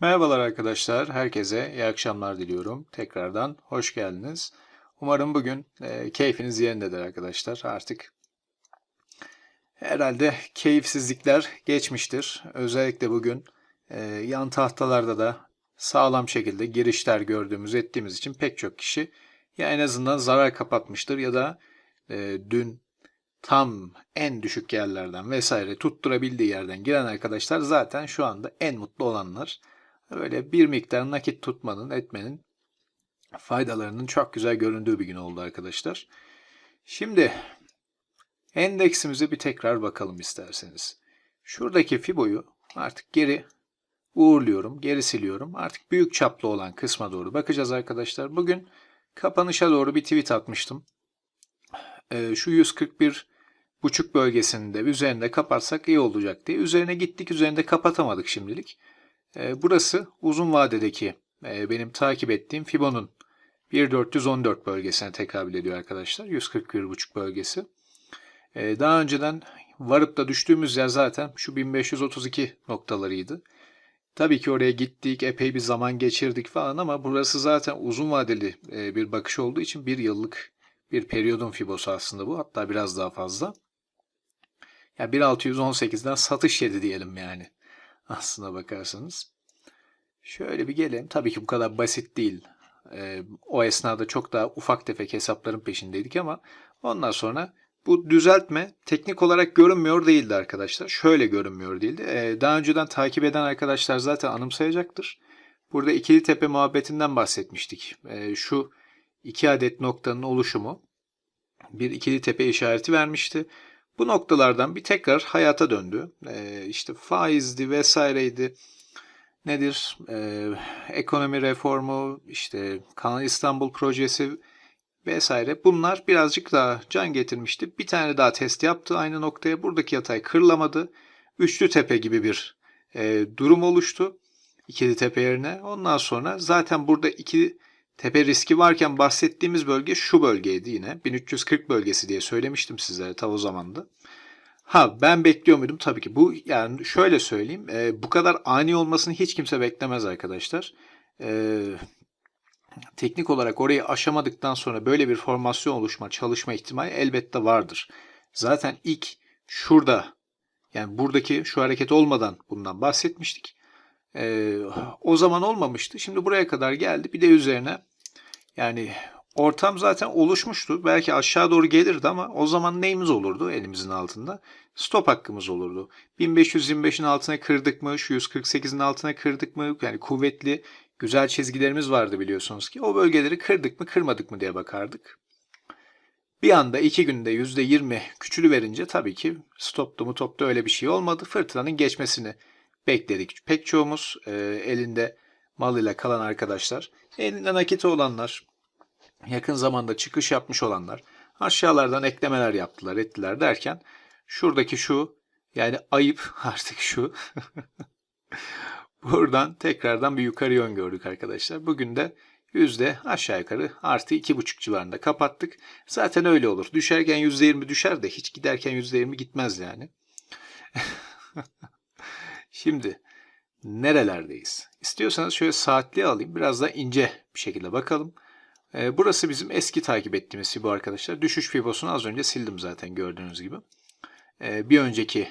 Merhabalar arkadaşlar, herkese iyi akşamlar diliyorum. Tekrardan hoş geldiniz. Umarım bugün e, keyfiniz yerindedir arkadaşlar. Artık herhalde keyifsizlikler geçmiştir. Özellikle bugün e, yan tahtalarda da sağlam şekilde girişler gördüğümüz ettiğimiz için pek çok kişi ya en azından zarar kapatmıştır ya da e, dün tam en düşük yerlerden vesaire tutturabildiği yerden giren arkadaşlar zaten şu anda en mutlu olanlar. Böyle bir miktar nakit tutmanın, etmenin faydalarının çok güzel göründüğü bir gün oldu arkadaşlar. Şimdi endeksimize bir tekrar bakalım isterseniz. Şuradaki Fibo'yu artık geri uğurluyorum, geri siliyorum. Artık büyük çaplı olan kısma doğru bakacağız arkadaşlar. Bugün kapanışa doğru bir tweet atmıştım. Ee, şu 141 buçuk bölgesinde üzerinde kapatsak iyi olacak diye. Üzerine gittik, üzerinde kapatamadık şimdilik. E, burası uzun vadedeki e, benim takip ettiğim Fibo'nun 1414 bölgesine tekabül ediyor arkadaşlar. 141,5 bölgesi. E, daha önceden varıp da düştüğümüz yer zaten şu 1532 noktalarıydı. Tabii ki oraya gittik, epey bir zaman geçirdik falan ama burası zaten uzun vadeli e, bir bakış olduğu için bir yıllık bir periyodun Fibo'su aslında bu. Hatta biraz daha fazla. Ya 1618'den satış yedi diyelim yani aslına bakarsanız. Şöyle bir gelelim. Tabii ki bu kadar basit değil. Ee, o esnada çok daha ufak tefek hesapların peşindeydik ama ondan sonra bu düzeltme teknik olarak görünmüyor değildi arkadaşlar. Şöyle görünmüyor değildi. Ee, daha önceden takip eden arkadaşlar zaten anımsayacaktır. Burada ikili tepe muhabbetinden bahsetmiştik. Ee, şu iki adet noktanın oluşumu bir ikili tepe işareti vermişti. Bu noktalardan bir tekrar hayata döndü. Ee, işte faizdi vesaireydi. Nedir? Ee, ekonomi reformu, işte Kanal İstanbul projesi vesaire. Bunlar birazcık daha can getirmişti. Bir tane daha test yaptı aynı noktaya. Buradaki yatay kırlamadı. Üçlü tepe gibi bir e, durum oluştu. İkili tepe yerine. Ondan sonra zaten burada iki tepe riski varken bahsettiğimiz bölge şu bölgeydi yine. 1340 bölgesi diye söylemiştim sizlere ta o zamanda. Ha ben bekliyor muydum? Tabii ki. Bu yani şöyle söyleyeyim. E, bu kadar ani olmasını hiç kimse beklemez arkadaşlar. E, teknik olarak orayı aşamadıktan sonra böyle bir formasyon oluşma, çalışma ihtimali elbette vardır. Zaten ilk şurada yani buradaki şu hareket olmadan bundan bahsetmiştik. E, o zaman olmamıştı. Şimdi buraya kadar geldi. Bir de üzerine yani ortam zaten oluşmuştu. Belki aşağı doğru gelirdi ama o zaman neyimiz olurdu elimizin altında? Stop hakkımız olurdu. 1525'in altına kırdık mı? Şu 148'in altına kırdık mı? Yani kuvvetli, güzel çizgilerimiz vardı biliyorsunuz ki. O bölgeleri kırdık mı, kırmadık mı diye bakardık. Bir anda iki günde %20 küçülü verince tabii ki stoptu mu topta öyle bir şey olmadı. Fırtınanın geçmesini bekledik. Pek çoğumuz e, elinde malıyla kalan arkadaşlar, elinde nakit olanlar, yakın zamanda çıkış yapmış olanlar aşağılardan eklemeler yaptılar ettiler derken şuradaki şu yani ayıp artık şu buradan tekrardan bir yukarı yön gördük arkadaşlar. Bugün de yüzde aşağı yukarı artı iki buçuk civarında kapattık. Zaten öyle olur. Düşerken yüzde yirmi düşer de hiç giderken yüzde yirmi gitmez yani. Şimdi nerelerdeyiz? İstiyorsanız şöyle saatli alayım. Biraz da ince bir şekilde bakalım. Ee, burası bizim eski takip ettiğimiz Fibo arkadaşlar. Düşüş Fibo'sunu az önce sildim zaten gördüğünüz gibi. Ee, bir önceki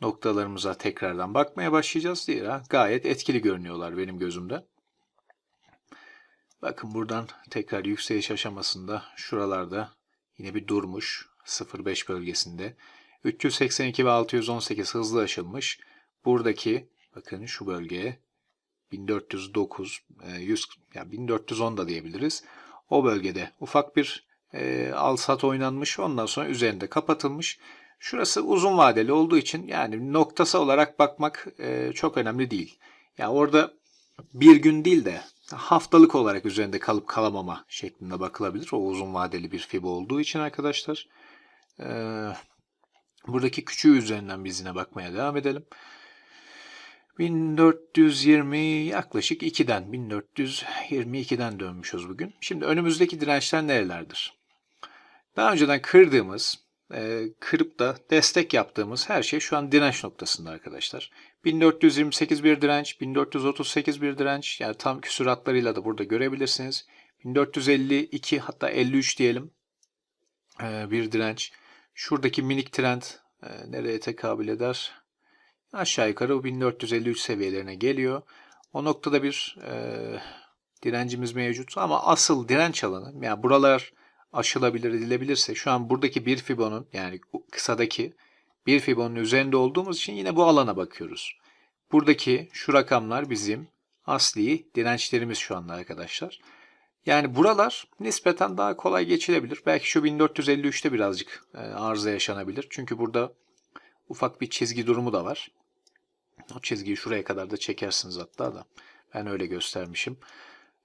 noktalarımıza tekrardan bakmaya başlayacağız. Zira gayet etkili görünüyorlar benim gözümde. Bakın buradan tekrar yükseliş aşamasında şuralarda yine bir durmuş 0.5 bölgesinde. 382 ve 618 hızlı aşılmış. Buradaki bakın şu bölgeye 1409, 100, yani 1410 da diyebiliriz. O bölgede ufak bir e, al sat oynanmış. Ondan sonra üzerinde kapatılmış. Şurası uzun vadeli olduğu için yani noktası olarak bakmak e, çok önemli değil. Yani orada bir gün değil de haftalık olarak üzerinde kalıp kalamama şeklinde bakılabilir. O uzun vadeli bir FIBO olduğu için arkadaşlar. E, buradaki küçüğü üzerinden biz yine bakmaya devam edelim. 1420 yaklaşık 2'den 1422'den dönmüşüz bugün. Şimdi önümüzdeki dirençler nerelerdir? Daha önceden kırdığımız e, kırıp da destek yaptığımız her şey şu an direnç noktasında arkadaşlar. 1428 bir direnç, 1438 bir direnç. Yani tam küsuratlarıyla da burada görebilirsiniz. 1452 hatta 53 diyelim e, bir direnç. Şuradaki minik trend e, nereye tekabül eder? Aşağı yukarı bu 1453 seviyelerine geliyor. O noktada bir e, direncimiz mevcut ama asıl direnç alanı yani buralar aşılabilir edilebilirse şu an buradaki bir fibonun yani kısadaki bir fibonun üzerinde olduğumuz için yine bu alana bakıyoruz. Buradaki şu rakamlar bizim asli dirençlerimiz şu anda arkadaşlar. Yani buralar nispeten daha kolay geçilebilir. Belki şu 1453'te birazcık e, arıza yaşanabilir. Çünkü burada ufak bir çizgi durumu da var. O çizgiyi şuraya kadar da çekersiniz hatta da. Ben öyle göstermişim.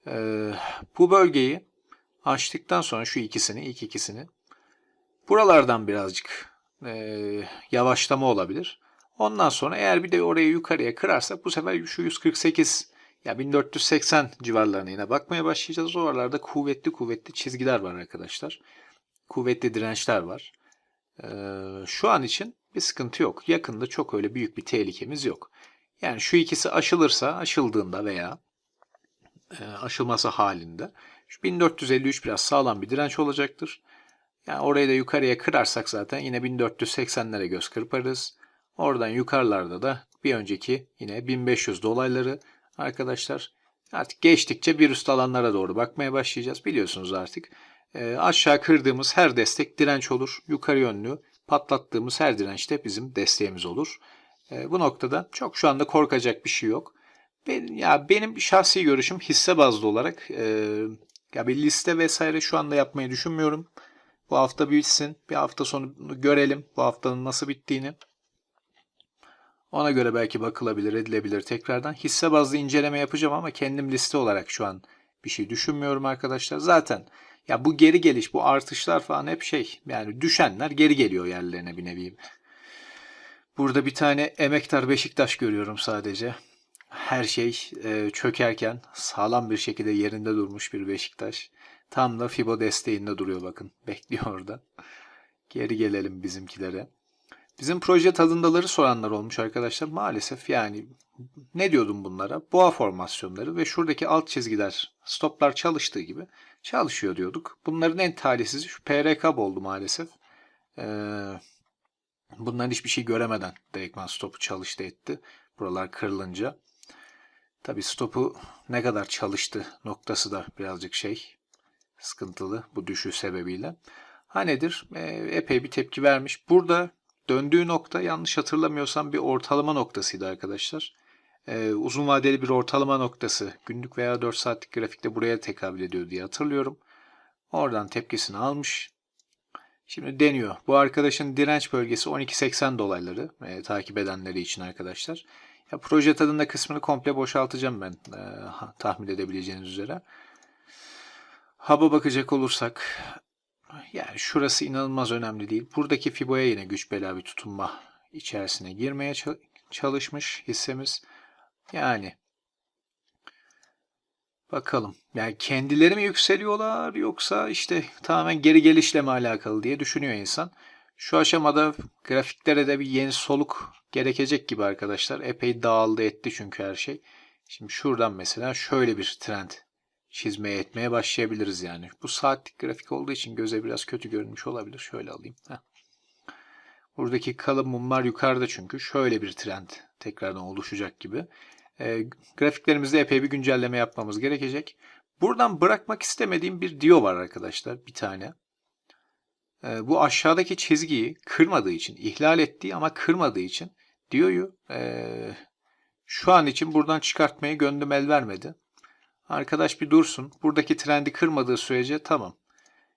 Ee, bu bölgeyi açtıktan sonra şu ikisini, ilk ikisini buralardan birazcık e, yavaşlama olabilir. Ondan sonra eğer bir de orayı yukarıya kırarsak bu sefer şu 148 ya 1480 civarlarına yine bakmaya başlayacağız. Oralarda kuvvetli kuvvetli çizgiler var arkadaşlar. Kuvvetli dirençler var. Ee, şu an için bir sıkıntı yok. Yakında çok öyle büyük bir tehlikemiz yok. Yani şu ikisi aşılırsa aşıldığında veya e, aşılması halinde şu 1453 biraz sağlam bir direnç olacaktır. Yani orayı da yukarıya kırarsak zaten yine 1480'lere göz kırparız. Oradan yukarılarda da bir önceki yine 1500 dolayları arkadaşlar artık geçtikçe bir üst alanlara doğru bakmaya başlayacağız. Biliyorsunuz artık e, aşağı kırdığımız her destek direnç olur. Yukarı yönlü patlattığımız her direnç de bizim desteğimiz olur. E, bu noktada çok şu anda korkacak bir şey yok. Ben, ya benim şahsi görüşüm hisse bazlı olarak e, ya bir liste vesaire şu anda yapmayı düşünmüyorum. Bu hafta bitsin. Bir hafta sonu görelim bu haftanın nasıl bittiğini. Ona göre belki bakılabilir, edilebilir tekrardan. Hisse bazlı inceleme yapacağım ama kendim liste olarak şu an bir şey düşünmüyorum arkadaşlar. Zaten ya bu geri geliş, bu artışlar falan hep şey yani düşenler geri geliyor yerlerine bir nevi. Burada bir tane emektar Beşiktaş görüyorum sadece. Her şey e, çökerken sağlam bir şekilde yerinde durmuş bir Beşiktaş. Tam da Fibo desteğinde duruyor bakın. Bekliyor orada. Geri gelelim bizimkilere. Bizim proje tadındaları soranlar olmuş arkadaşlar. Maalesef yani ne diyordum bunlara? Boğa formasyonları ve şuradaki alt çizgiler, stoplar çalıştığı gibi çalışıyor diyorduk. Bunların en talihsizi şu PRK oldu maalesef. Ee, bunların hiçbir şey göremeden direktman stopu çalıştı etti. Buralar kırılınca. Tabi stopu ne kadar çalıştı noktası da birazcık şey sıkıntılı bu düşüş sebebiyle. Ha nedir? Ee, epey bir tepki vermiş. Burada döndüğü nokta yanlış hatırlamıyorsam bir ortalama noktasıydı arkadaşlar. Ee, uzun vadeli bir ortalama noktası günlük veya 4 saatlik grafikte buraya tekabül ediyor diye hatırlıyorum. Oradan tepkisini almış. Şimdi deniyor. Bu arkadaşın direnç bölgesi 12.80 dolayları e, takip edenleri için arkadaşlar. Ya, proje tadında kısmını komple boşaltacağım ben e, tahmin edebileceğiniz üzere. Hub'a bakacak olursak yani şurası inanılmaz önemli değil. Buradaki Fibo'ya yine güç bela bir tutunma içerisine girmeye çalışmış hissemiz. Yani bakalım. Yani kendileri mi yükseliyorlar yoksa işte tamamen geri gelişle mi alakalı diye düşünüyor insan. Şu aşamada grafiklere de bir yeni soluk gerekecek gibi arkadaşlar. Epey dağıldı etti çünkü her şey. Şimdi şuradan mesela şöyle bir trend çizmeye etmeye başlayabiliriz yani. Bu saatlik grafik olduğu için göze biraz kötü görünmüş olabilir. Şöyle alayım. Heh. Buradaki kalın mumlar yukarıda çünkü. Şöyle bir trend tekrardan oluşacak gibi. E, grafiklerimizde epey bir güncelleme yapmamız gerekecek. Buradan bırakmak istemediğim bir diyo var arkadaşlar. Bir tane. E, bu aşağıdaki çizgiyi kırmadığı için, ihlal ettiği ama kırmadığı için diyoyu e, şu an için buradan çıkartmaya gönlüm el vermedi. Arkadaş bir dursun. Buradaki trendi kırmadığı sürece tamam.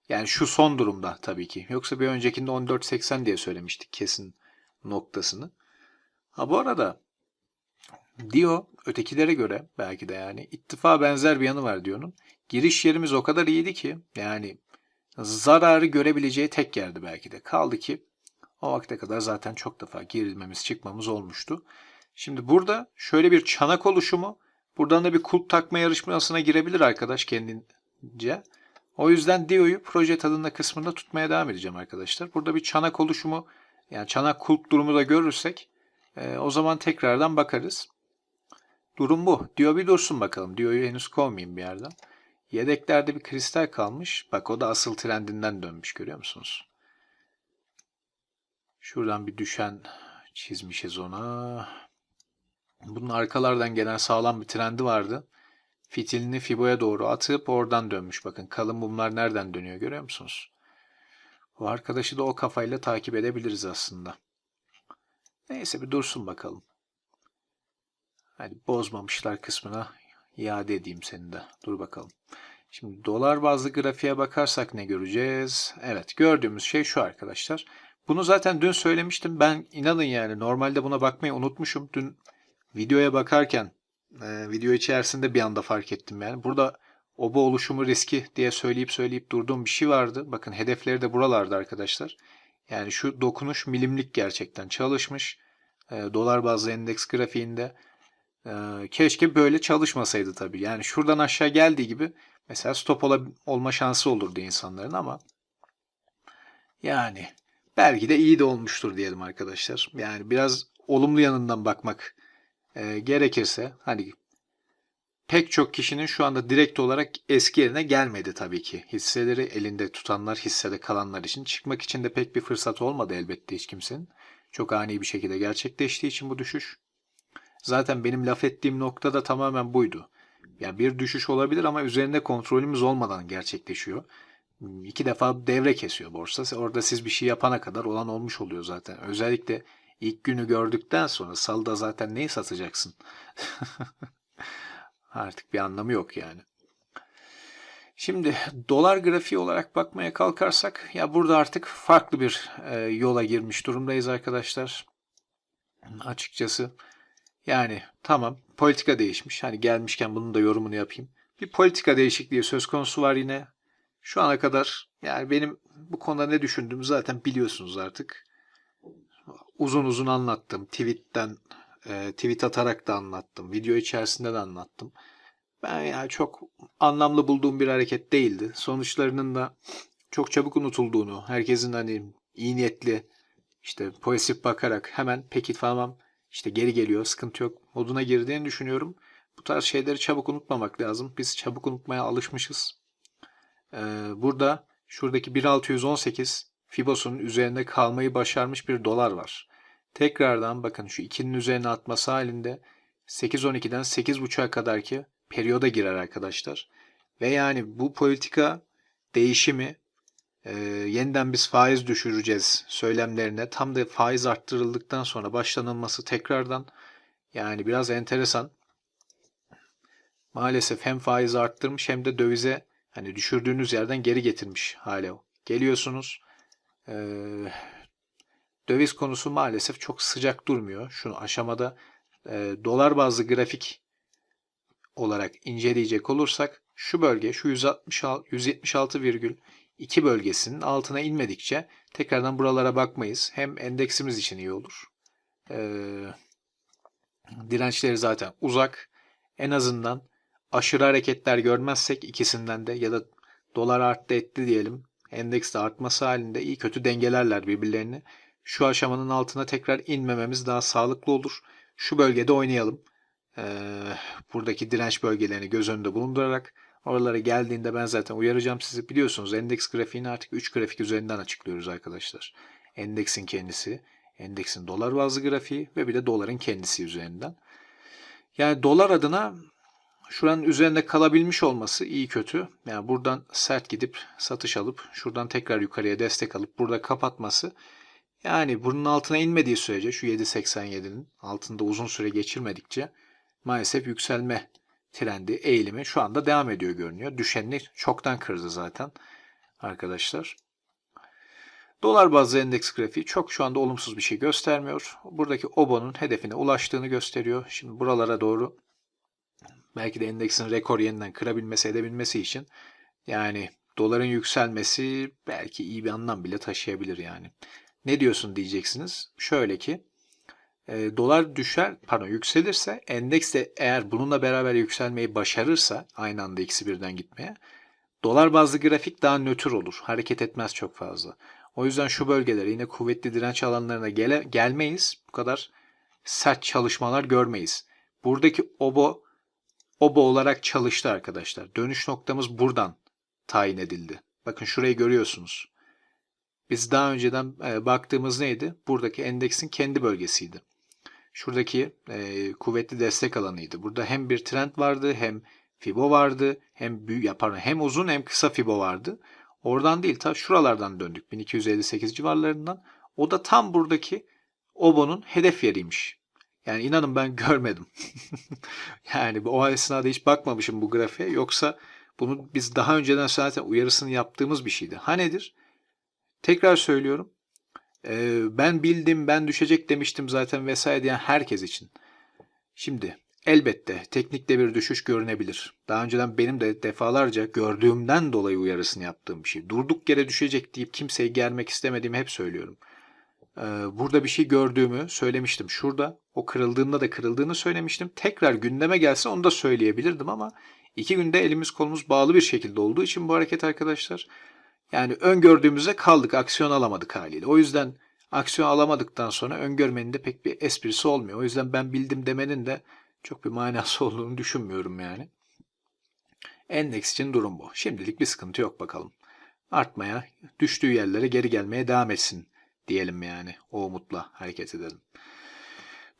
Yani şu son durumda tabii ki. Yoksa bir öncekinde 14.80 diye söylemiştik kesin noktasını. Ha bu arada Dio ötekilere göre belki de yani ittifa benzer bir yanı var Dio'nun. Giriş yerimiz o kadar iyiydi ki yani zararı görebileceği tek yerdi belki de. Kaldı ki o vakte kadar zaten çok defa girilmemiz çıkmamız olmuştu. Şimdi burada şöyle bir çanak oluşumu Buradan da bir kulp takma yarışmasına girebilir arkadaş kendince. O yüzden DIO'yu proje tadında kısmında tutmaya devam edeceğim arkadaşlar. Burada bir çanak oluşumu yani çanak kulp durumu da görürsek e, o zaman tekrardan bakarız. Durum bu. Dio bir dursun bakalım. Dio'yu henüz kovmayayım bir yerden. Yedeklerde bir kristal kalmış. Bak o da asıl trendinden dönmüş görüyor musunuz? Şuradan bir düşen çizmişiz ona. Bunun arkalardan gelen sağlam bir trendi vardı. Fitilini Fibo'ya doğru atıp oradan dönmüş. Bakın kalın mumlar nereden dönüyor görüyor musunuz? Bu arkadaşı da o kafayla takip edebiliriz aslında. Neyse bir dursun bakalım. Hadi bozmamışlar kısmına iade edeyim seni de. Dur bakalım. Şimdi dolar bazlı grafiğe bakarsak ne göreceğiz? Evet gördüğümüz şey şu arkadaşlar. Bunu zaten dün söylemiştim. Ben inanın yani normalde buna bakmayı unutmuşum. Dün videoya bakarken e, video içerisinde bir anda fark ettim yani. Burada oba oluşumu riski diye söyleyip söyleyip durduğum bir şey vardı. Bakın hedefleri de buralarda arkadaşlar. Yani şu dokunuş milimlik gerçekten çalışmış. E, dolar bazlı endeks grafiğinde. Keşke böyle çalışmasaydı tabii. Yani şuradan aşağı geldiği gibi mesela stop ola, olma şansı olurdu insanların ama yani belki de iyi de olmuştur diyelim arkadaşlar. Yani biraz olumlu yanından bakmak e, gerekirse hani pek çok kişinin şu anda direkt olarak eski yerine gelmedi tabii ki. Hisseleri elinde tutanlar, hissede kalanlar için çıkmak için de pek bir fırsat olmadı elbette hiç kimsenin. Çok ani bir şekilde gerçekleştiği için bu düşüş. Zaten benim laf ettiğim nokta da tamamen buydu. Yani bir düşüş olabilir ama üzerinde kontrolümüz olmadan gerçekleşiyor. İki defa devre kesiyor borsa. Orada siz bir şey yapana kadar olan olmuş oluyor zaten. Özellikle ilk günü gördükten sonra salıda zaten neyi satacaksın? Artık bir anlamı yok yani. Şimdi dolar grafiği olarak bakmaya kalkarsak ya burada artık farklı bir e, yola girmiş durumdayız arkadaşlar. Açıkçası yani tamam politika değişmiş. Hani gelmişken bunun da yorumunu yapayım. Bir politika değişikliği söz konusu var yine. Şu ana kadar yani benim bu konuda ne düşündüğümü zaten biliyorsunuz artık. Uzun uzun anlattım. Tweet'ten e, tweet atarak da anlattım. Video içerisinde de anlattım. Ben yani çok anlamlı bulduğum bir hareket değildi. Sonuçlarının da çok çabuk unutulduğunu, herkesin hani iyi niyetli işte pozitif bakarak hemen peki tamam işte geri geliyor sıkıntı yok moduna girdiğini düşünüyorum. Bu tarz şeyleri çabuk unutmamak lazım. Biz çabuk unutmaya alışmışız. Ee, burada şuradaki 1618 Fibos'un üzerinde kalmayı başarmış bir dolar var. Tekrardan bakın şu 2'nin üzerine atması halinde 8.12'den 8.5'a kadar ki periyoda girer arkadaşlar. Ve yani bu politika değişimi e, yeniden biz faiz düşüreceğiz söylemlerine tam da faiz arttırıldıktan sonra başlanılması tekrardan yani biraz enteresan. Maalesef hem faiz arttırmış hem de dövize hani düşürdüğünüz yerden geri getirmiş hala. Geliyorsunuz e, döviz konusu maalesef çok sıcak durmuyor. Şu aşamada e, dolar bazlı grafik olarak inceleyecek olursak şu bölge şu 176,2 bölgesinin altına inmedikçe tekrardan buralara bakmayız. Hem endeksimiz için iyi olur. Ee, dirençleri zaten uzak. En azından aşırı hareketler görmezsek ikisinden de ya da dolar arttı etti diyelim. Endeks de artması halinde iyi kötü dengelerler birbirlerini. Şu aşamanın altına tekrar inmememiz daha sağlıklı olur. Şu bölgede oynayalım buradaki direnç bölgelerini göz önünde bulundurarak oralara geldiğinde ben zaten uyaracağım sizi. Biliyorsunuz endeks grafiğini artık 3 grafik üzerinden açıklıyoruz arkadaşlar. Endeksin kendisi, endeksin dolar bazlı grafiği ve bir de doların kendisi üzerinden. Yani dolar adına şuranın üzerinde kalabilmiş olması iyi kötü. Yani buradan sert gidip satış alıp şuradan tekrar yukarıya destek alıp burada kapatması yani bunun altına inmediği sürece şu 7.87'nin altında uzun süre geçirmedikçe maalesef yükselme trendi, eğilimi şu anda devam ediyor görünüyor. Düşenini çoktan kırdı zaten arkadaşlar. Dolar bazlı endeks grafiği çok şu anda olumsuz bir şey göstermiyor. Buradaki OBO'nun hedefine ulaştığını gösteriyor. Şimdi buralara doğru belki de endeksin rekor yeniden kırabilmesi edebilmesi için yani doların yükselmesi belki iyi bir anlam bile taşıyabilir yani. Ne diyorsun diyeceksiniz. Şöyle ki e, dolar düşer, pardon yükselirse endeks de eğer bununla beraber yükselmeyi başarırsa aynı anda eksi birden gitmeye Dolar bazlı grafik daha nötr olur. Hareket etmez çok fazla. O yüzden şu bölgelere yine kuvvetli direnç alanlarına gele, gelmeyiz. Bu kadar sert çalışmalar görmeyiz. Buradaki obo obo olarak çalıştı arkadaşlar. Dönüş noktamız buradan tayin edildi. Bakın şurayı görüyorsunuz. Biz daha önceden e, baktığımız neydi? Buradaki endeksin kendi bölgesiydi. Şuradaki e, kuvvetli destek alanıydı. Burada hem bir trend vardı hem Fibo vardı. Hem büyük yapar hem uzun hem kısa Fibo vardı. Oradan değil ta şuralardan döndük 1258 civarlarından. O da tam buradaki Obo'nun hedef yeriymiş. Yani inanın ben görmedim. yani o esnada hiç bakmamışım bu grafiğe. Yoksa bunu biz daha önceden zaten uyarısını yaptığımız bir şeydi. Ha nedir? Tekrar söylüyorum. Ee, ben bildim, ben düşecek demiştim zaten vesaire diyen herkes için. Şimdi elbette teknikte bir düşüş görünebilir. Daha önceden benim de defalarca gördüğümden dolayı uyarısını yaptığım bir şey. Durduk yere düşecek deyip kimseyi germek istemediğimi hep söylüyorum. Ee, burada bir şey gördüğümü söylemiştim. Şurada o kırıldığında da kırıldığını söylemiştim. Tekrar gündeme gelse onu da söyleyebilirdim ama iki günde elimiz kolumuz bağlı bir şekilde olduğu için bu hareket arkadaşlar yani öngördüğümüzde kaldık. Aksiyon alamadık haliyle. O yüzden aksiyon alamadıktan sonra öngörmenin de pek bir esprisi olmuyor. O yüzden ben bildim demenin de çok bir manası olduğunu düşünmüyorum yani. Endeks için durum bu. Şimdilik bir sıkıntı yok bakalım. Artmaya, düştüğü yerlere geri gelmeye devam etsin diyelim yani. O umutla hareket edelim.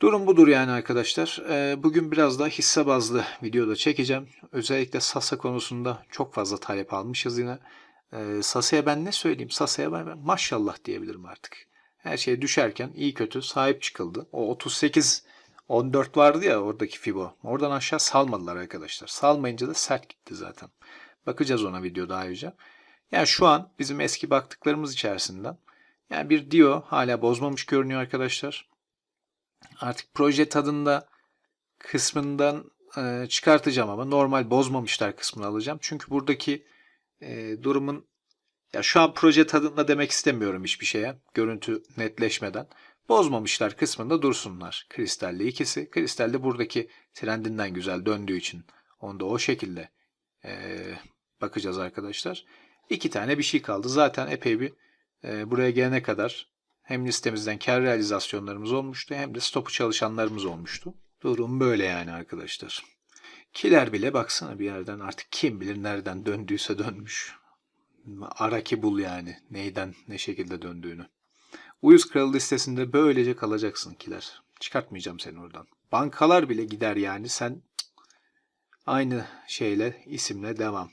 Durum budur yani arkadaşlar. Ee, Bugün biraz da hisse bazlı videoda çekeceğim. Özellikle Sasa konusunda çok fazla talep almışız yine. Ee, Sasa'ya ben ne söyleyeyim? Sasa'ya ben, ben maşallah diyebilirim artık. Her şey düşerken iyi kötü sahip çıkıldı. O 38 14 vardı ya oradaki Fibo. Oradan aşağı salmadılar arkadaşlar. Salmayınca da sert gitti zaten. Bakacağız ona videoda ayrıca. Yani şu an bizim eski baktıklarımız içerisinden yani bir Dio hala bozmamış görünüyor arkadaşlar. Artık proje tadında kısmından e, çıkartacağım ama normal bozmamışlar kısmını alacağım. Çünkü buradaki e, durumun ya şu an proje tadında demek istemiyorum hiçbir şeye. Görüntü netleşmeden. Bozmamışlar kısmında dursunlar. Kristalli ikisi. Kristalli buradaki trendinden güzel döndüğü için onu da o şekilde e, bakacağız arkadaşlar. İki tane bir şey kaldı. Zaten epey bir e, buraya gelene kadar hem listemizden kar realizasyonlarımız olmuştu hem de stopu çalışanlarımız olmuştu. Durum böyle yani arkadaşlar. Kiler bile baksana bir yerden artık kim bilir nereden döndüyse dönmüş. Araki bul yani neyden ne şekilde döndüğünü. Uyuz kralı listesinde böylece kalacaksın kiler. Çıkartmayacağım seni oradan. Bankalar bile gider yani sen aynı şeyle isimle devam.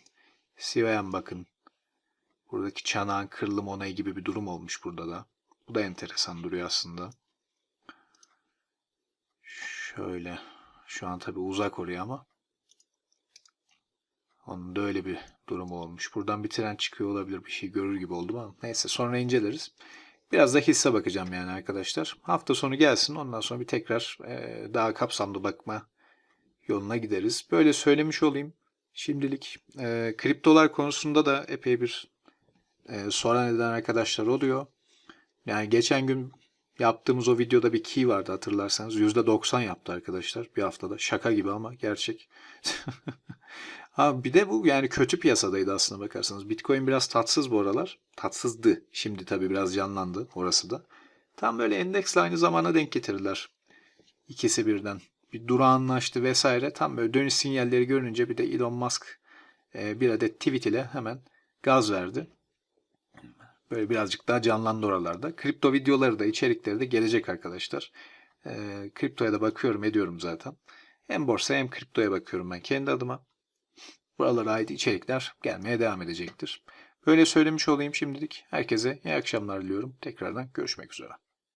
Sivayan bakın. Buradaki çanağın kırılım onayı gibi bir durum olmuş burada da. Bu da enteresan duruyor aslında. Şöyle. Şu an tabi uzak oraya ama. Onun da öyle bir durumu olmuş. Buradan bir tren çıkıyor olabilir. Bir şey görür gibi oldum ama. Neyse sonra inceleriz. Biraz da hisse bakacağım yani arkadaşlar. Hafta sonu gelsin. Ondan sonra bir tekrar e, daha kapsamlı bakma yoluna gideriz. Böyle söylemiş olayım. Şimdilik e, kriptolar konusunda da epey bir e, soran eden arkadaşlar oluyor. Yani geçen gün yaptığımız o videoda bir key vardı hatırlarsanız. %90 yaptı arkadaşlar bir haftada. Şaka gibi ama gerçek. ha bir de bu yani kötü piyasadaydı aslında bakarsanız. Bitcoin biraz tatsız bu aralar. Tatsızdı. Şimdi tabii biraz canlandı orası da. Tam böyle endeksle aynı zamana denk getirdiler. İkisi birden. Bir durağanlaştı vesaire. Tam böyle dönüş sinyalleri görününce bir de Elon Musk e, bir adet tweet ile hemen gaz verdi. Böyle birazcık daha canlandı oralarda. Kripto videoları da içerikleri de gelecek arkadaşlar. E, kriptoya da bakıyorum ediyorum zaten. Hem borsa hem kriptoya bakıyorum ben kendi adıma. Buralara ait içerikler gelmeye devam edecektir. Böyle söylemiş olayım şimdilik. Herkese iyi akşamlar diliyorum. Tekrardan görüşmek üzere.